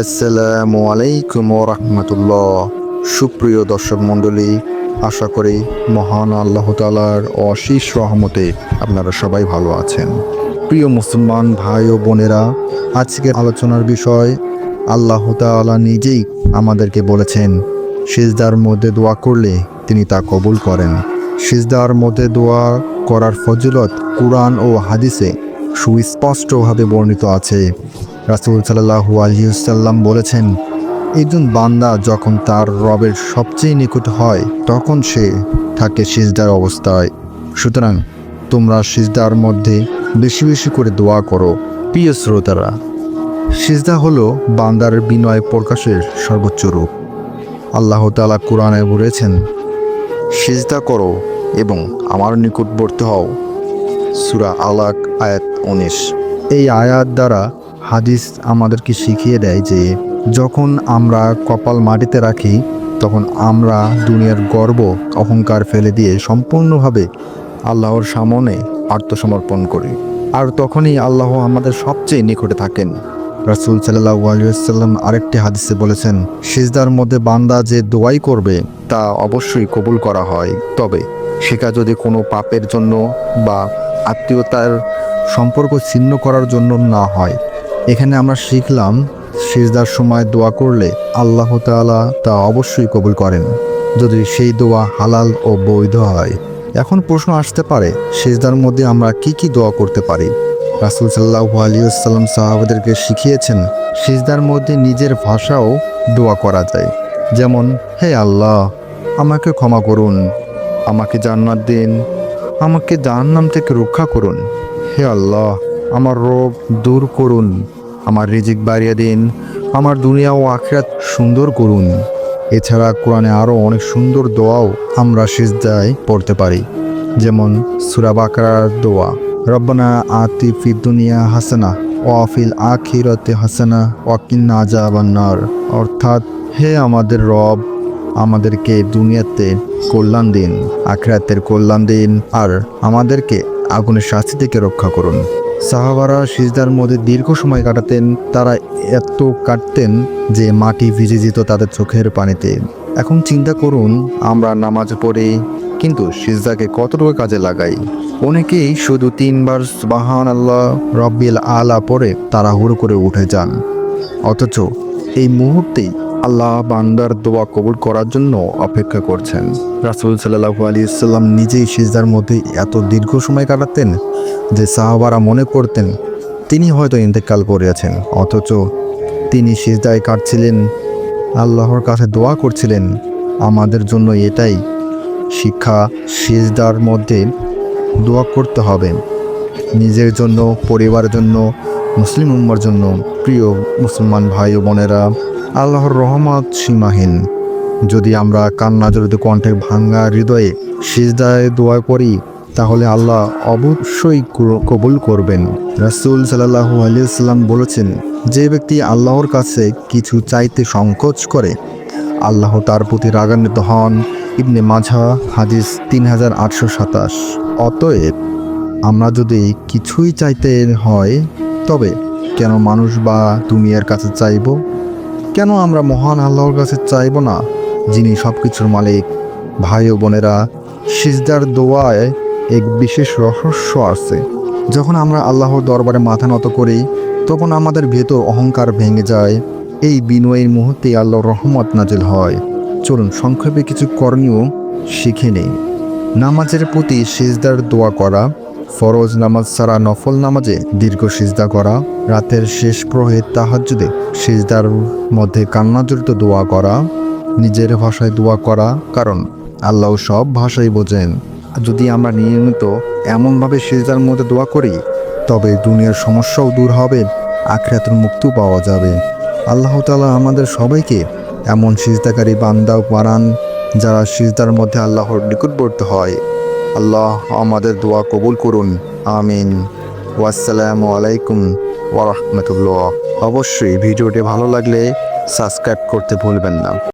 আসসালামু আলাইকুম রহমতুল্লাহ। সুপ্রিয় দর্শক মণ্ডলী, আশা করি মহান আল্লাহ তালার অশীষ রহমতে আপনারা সবাই ভালো আছেন। প্রিয় মুসলমান ভাই ও বোনেরা, আজকের আলোচনার বিষয়, আল্লাহ তাআলা নিজেই আমাদেরকে বলেছেন, সিজদার মধ্যে দোয়া করলে তিনি তা কবুল করেন। সিজদার মধ্যে দোয়া করার ফজিলত কুরআন ও হাদিসে সুস্পষ্টভাবে বর্ণিত আছে। রাসুল সাল্লাহু আলহিউসাল্লাম বলেছেন, একজন বান্দা যখন তার রবের সবচেয়ে নিকট হয়, তখন সে থাকে সিজদার অবস্থায়। সুতরাং তোমরা সিজদার মধ্যে বেশি বেশি করে দোয়া করো, প্রিয় শ্রোতারা। সিজদা হলো বান্দার বিনয় প্রকাশের সর্বোচ্চ রূপ। আল্লাহ তালা কোরআনে বলেছেন, সিজদা করো এবং আমার নিকটবর্তী হও। সুরা আলাক আয়াত উনিশ। এই আয়াত দ্বারা হাদিস আমাদেরকে শিখিয়ে দেয় যে যখন আমরা কপাল মাটিতে রাখি, তখন আমরা দুনিয়ার গর্ব, অহংকার ফেলে দিয়ে সম্পূর্ণভাবে আল্লাহর সামনে আত্মসমর্পণ করি। আর তখনই আল্লাহ আমাদের সবচেয়ে নিকটে থাকেন। রাসুল সাল্লাহ আলিয়াল্লাম আরেকটি হাদিসে বলেছেন, সিজদার মধ্যে বান্দা যে দোয়াই করবে, তা অবশ্যই কবুল করা হয়। তবে সেটা যদি কোনো পাপের জন্য বা আত্মীয়তার সম্পর্ক ছিন্ন করার জন্য না হয় এখানে আমরা শিখলাম সিজদার সময় দোয়া করলে আল্লাহ তাআলা তা অবশ্যই কবুল করেন। যদি সেই দোয়া হালাল ও বৈধ হয়। এখন প্রশ্ন আসতে পারে, সিজদার মধ্যে আমরা কি কি দোয়া করতে পারি? রাসুল সাল্লাহ আলিয়াল্লাম সাহাবাদেরকে শিখিয়েছেন, সিজদার মধ্যে নিজের ভাষাও দোয়া করা যায়। যেমন, হে আল্লাহ, আমাকে ক্ষমা করুন। আমাকে জান্নাত দিন। আমাকে জাহান্নাম থেকে রক্ষা করুন। হে আল্লাহ, আমার রোগ দূর করুন। আমার রিজিক বাড়িয়ে দিন, আমার দুনিয়া ও আখরাত সুন্দর করুন। এছাড়া কোরআনে আরও অনেক সুন্দর দোয়াও আমরা সিজদায় পড়তে পারি, যেমন সুরা বাকারার দোয়া, রব্বানা আতি ফি দুনিয়া হাসানা ওয়াফিল আখিরতে হাসানা ওয়াকিন্না আজাবান্নার অর্থাৎ, হে আমাদের রব, আমাদেরকে দুনিয়াতে কল্যাণ দিন, আখরাতের কল্যাণ দিন, আর আমাদেরকে আগুনের শাস্তি থেকে রক্ষা করুন। সাহাবারা সিজদার মধ্যে দীর্ঘ সময় কাটাতেন, তারা এত কাটতেন যে মাটি ভিজে যেত তাদের চোখের পানিতে। এখন চিন্তা করুন, আমরা নামাজ পড়ে, কিন্তু সিজদাকে কতটুকু কাজে লাগাই? অনেকেই শুধু তিনবার বাহান আল্লাহ রব্বিল আলা পরে তাড়াহুড়ো করে উঠে যান। অথচ এই মুহূর্তেই আল্লাহ বান্দার দোয়া কবুল করার জন্য অপেক্ষা করছেন। রাসুল সাল্লাহু আলী ইসলাম নিজেই সিজদার মধ্যে এত দীর্ঘ সময় কাটাতেন যে সাহাবারা মনে করতেন, তিনি হয়তো ইন্তেকাল করিয়াছেন, অথচ তিনি সিজদায় কাটছিলেন, আল্লাহর কাছে দোয়া করছিলেন, আমাদের জন্য এটাই শিক্ষা, সিজদার মধ্যে দোয়া করতে হবে। নিজের জন্য, পরিবারের জন্য, মুসলিম উম্মার জন্য, প্রিয় মুসলমান ভাই ও বোনেরা আল্লাহর রহমত সীমাহীন। যদি আমরা কান্না জড়িত কণ্ঠের ভাঙ্গা হৃদয়ে সিজদায় দোয়া করি, তাহলে আল্লাহ অবশ্যই কবুল করবেন। রাসূল সাল্লাহু আলিয়াল্লাম বলেছেন, যে ব্যক্তি আল্লাহর কাছে কিছু চাইতে সংকোচ করে, আল্লাহ তার প্রতি রাগান্বিত হন। ইবনে মাঝা হাদিস তিন হাজার আটশো সাতাশ। অতএব, আমরা যদি কিছুই চাইতে হয়, তবে কেন মানুষ বা তুমি এর কাছে চাইব? কেন আমরা মহান আল্লাহর কাছে চাইব না, যিনি সব কিছুর মালিক? ভাই ও বোনেরা, সিজদার দোয়ায় এক বিশেষ রহস্য আছে। যখন আমরা আল্লাহর দরবারে মাথা নত করি, তখন আমাদের ভেতর অহংকার ভেঙে যায়। এই বিনয়ের মুহূর্তে আল্লাহর রহমত নাজিল হয়। চলুন, সংক্ষেপে কিছু করণীয় শিখে নেই। নামাজের প্রতি সিজদার দোয়া করা ফরজ নামাজ ছাড়া নফল নামাজে দীর্ঘ সিজদা করা, রাতের শেষ প্রহে তাহাজ্জুদে সিজদার মধ্যে কান্নাজড়িত দোয়া করা, নিজের ভাষায় দোয়া করা, কারণ আল্লাহ সব ভাষাই বোঝেন। যদি আমরা নিয়মিত এমনভাবে সিজদার মধ্যে দোয়া করি, তবে দুনিয়ার সমস্যাও দূর হবে, আখরাতের মুক্তিও পাওয়া যাবে। আল্লাহ তাআলা আমাদের সবাইকে এমন সিজদাকারী বান্দাও বানান, যারা সিজদার মধ্যে আল্লাহর নিকটবর্তী হয়। আল্লাহ আমাদের দোয়া কবুল করুন, আমিন। ওয়াসসালামু আলাইকুম ওয়া রাহমাতুল্লাহ। অবশ্যই ভিডিওটি ভালো লাগলে সাবস্ক্রাইব করতে ভুলবেন না।